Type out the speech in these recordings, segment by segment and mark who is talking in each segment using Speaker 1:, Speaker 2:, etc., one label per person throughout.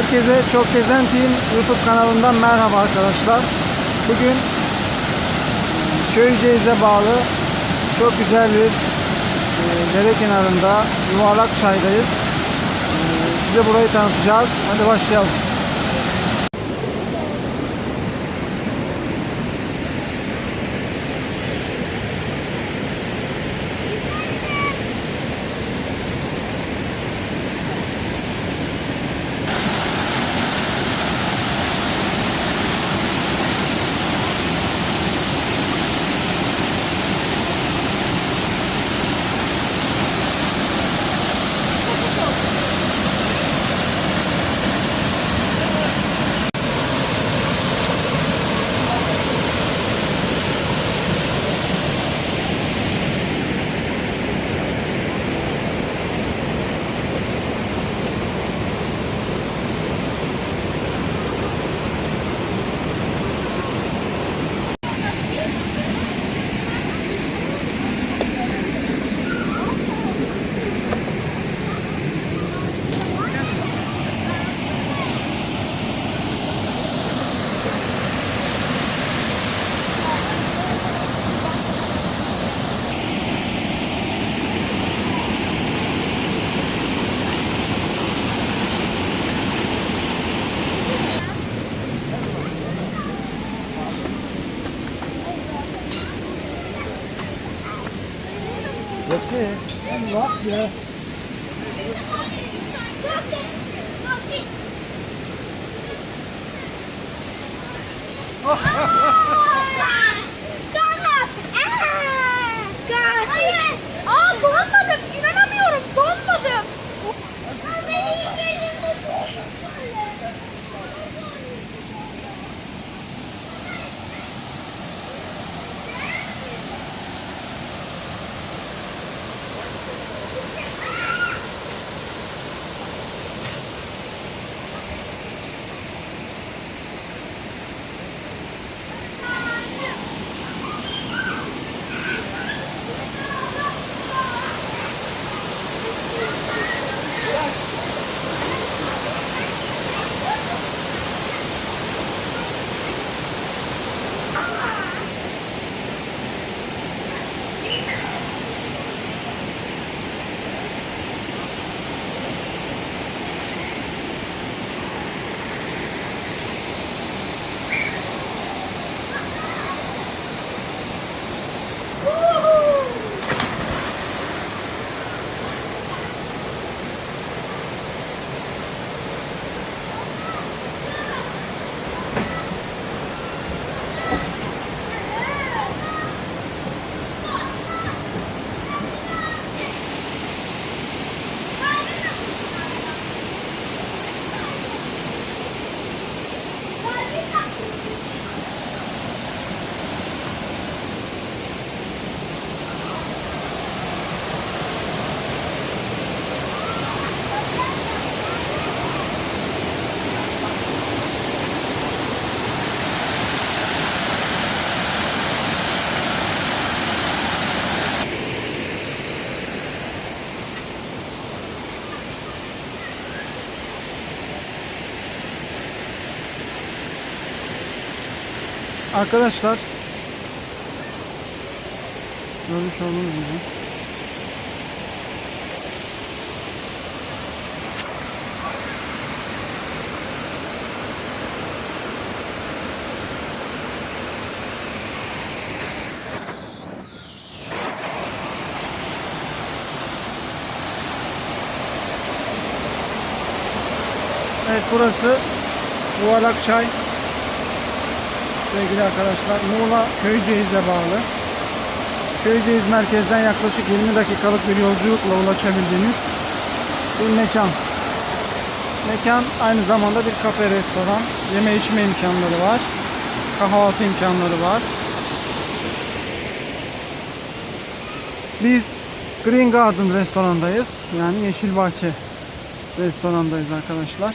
Speaker 1: Herkese Çok Gezen Team YouTube kanalından merhaba arkadaşlar. Bugün Köyceğiz'e bağlı çok güzel bir e, dere kenarında yuvarlak çaydayız. E, size burayı tanıtacağız. Hadi başlayalım.
Speaker 2: and walk oh.
Speaker 1: Arkadaşlar. Görmüş olduğunuz gibi. Evet burası Yuvarlak Çay sevgili arkadaşlar. Muğla Köyceğiz'e bağlı. Köyceğiz merkezden yaklaşık 20 dakikalık bir yolculukla ulaşabildiğiniz bir mekan. Mekan aynı zamanda bir kafe restoran. Yeme içme imkanları var. Kahvaltı imkanları var. Biz Green Garden restorandayız. Yani Yeşil Bahçe restorandayız arkadaşlar.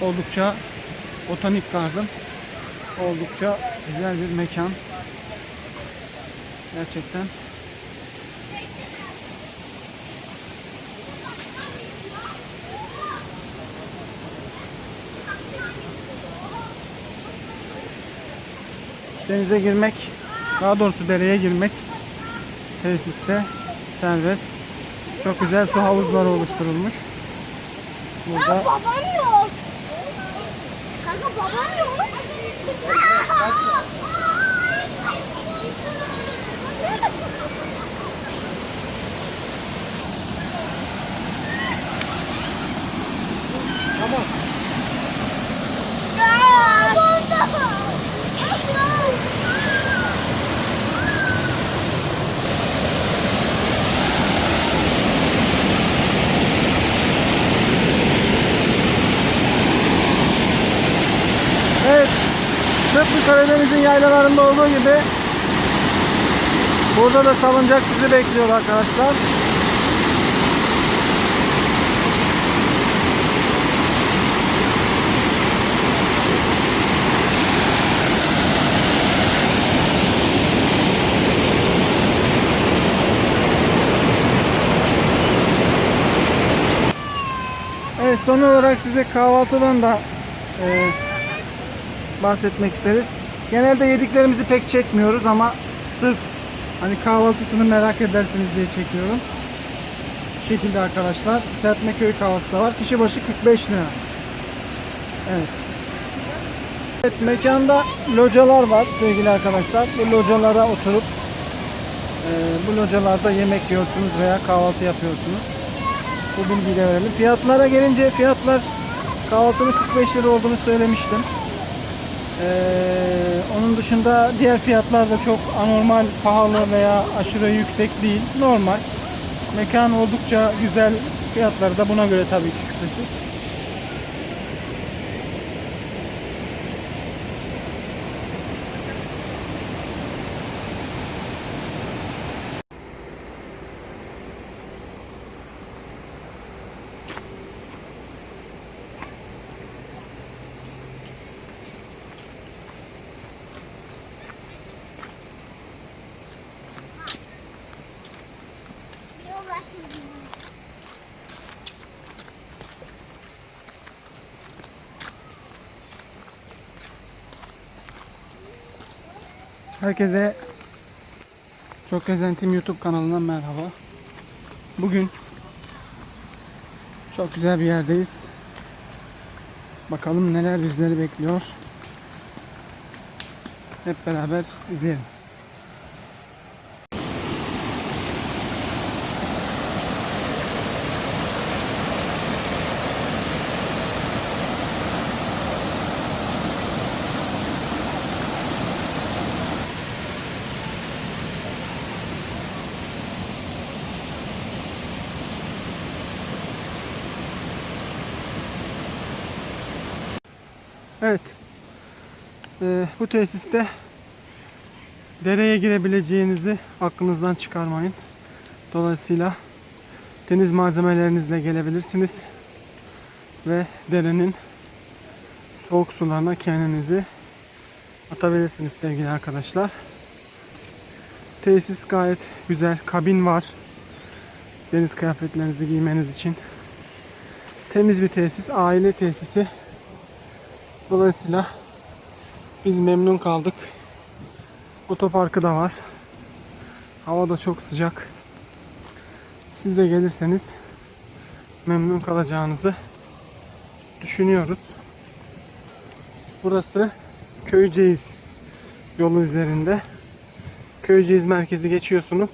Speaker 1: Oldukça botanik garden oldukça güzel bir mekan. Gerçekten. Denize girmek, daha doğrusu dereye girmek tesiste serbest. Çok güzel su havuzları oluşturulmuş. Burada...
Speaker 2: Kanka babam yok. Kanka babam yok.
Speaker 1: 啊、Karadeniz'in yaylalarında olduğu gibi burada da salıncak sizi bekliyor arkadaşlar. Evet son olarak size kahvaltıdan da e, bahsetmek isteriz. Genelde yediklerimizi pek çekmiyoruz ama sırf hani kahvaltısını merak edersiniz diye çekiyorum. Bu şekilde arkadaşlar. Serpmeköy kahvaltısı da var. Kişi başı 45 lira. Evet. Evet mekanda localar var sevgili arkadaşlar. Bu localara oturup e, bu localarda yemek yiyorsunuz veya kahvaltı yapıyorsunuz. Bu bilgiyi verelim. Fiyatlara gelince fiyatlar kahvaltının 45 lira olduğunu söylemiştim. Ee, onun dışında diğer fiyatlar da çok anormal, pahalı veya aşırı yüksek değil. Normal. Mekan oldukça güzel. Fiyatları da buna göre tabii ki şüphesiz. Herkese Çok Gezentim YouTube kanalından merhaba. Bugün çok güzel bir yerdeyiz. Bakalım neler bizleri bekliyor. Hep beraber izleyelim. Evet. Ee, bu tesiste dereye girebileceğinizi aklınızdan çıkarmayın. Dolayısıyla deniz malzemelerinizle gelebilirsiniz. Ve derenin soğuk sularına kendinizi atabilirsiniz sevgili arkadaşlar. Tesis gayet güzel. Kabin var. Deniz kıyafetlerinizi giymeniz için. Temiz bir tesis. Aile tesisi. Dolayısıyla biz memnun kaldık. Otoparkı da var. Hava da çok sıcak. Siz de gelirseniz memnun kalacağınızı düşünüyoruz. Burası Köyceğiz yolu üzerinde. Köyceğiz merkezi geçiyorsunuz.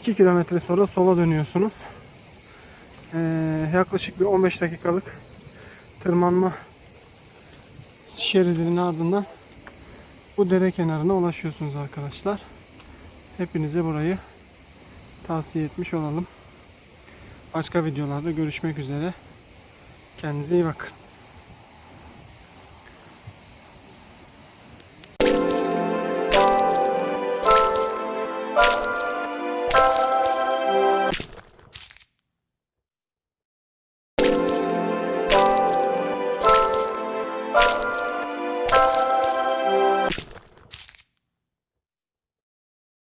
Speaker 1: 2 kilometre sonra sola dönüyorsunuz. Ee, yaklaşık bir 15 dakikalık tırmanma şeridinin ardından bu dere kenarına ulaşıyorsunuz arkadaşlar. Hepinize burayı tavsiye etmiş olalım. Başka videolarda görüşmek üzere. Kendinize iyi bakın.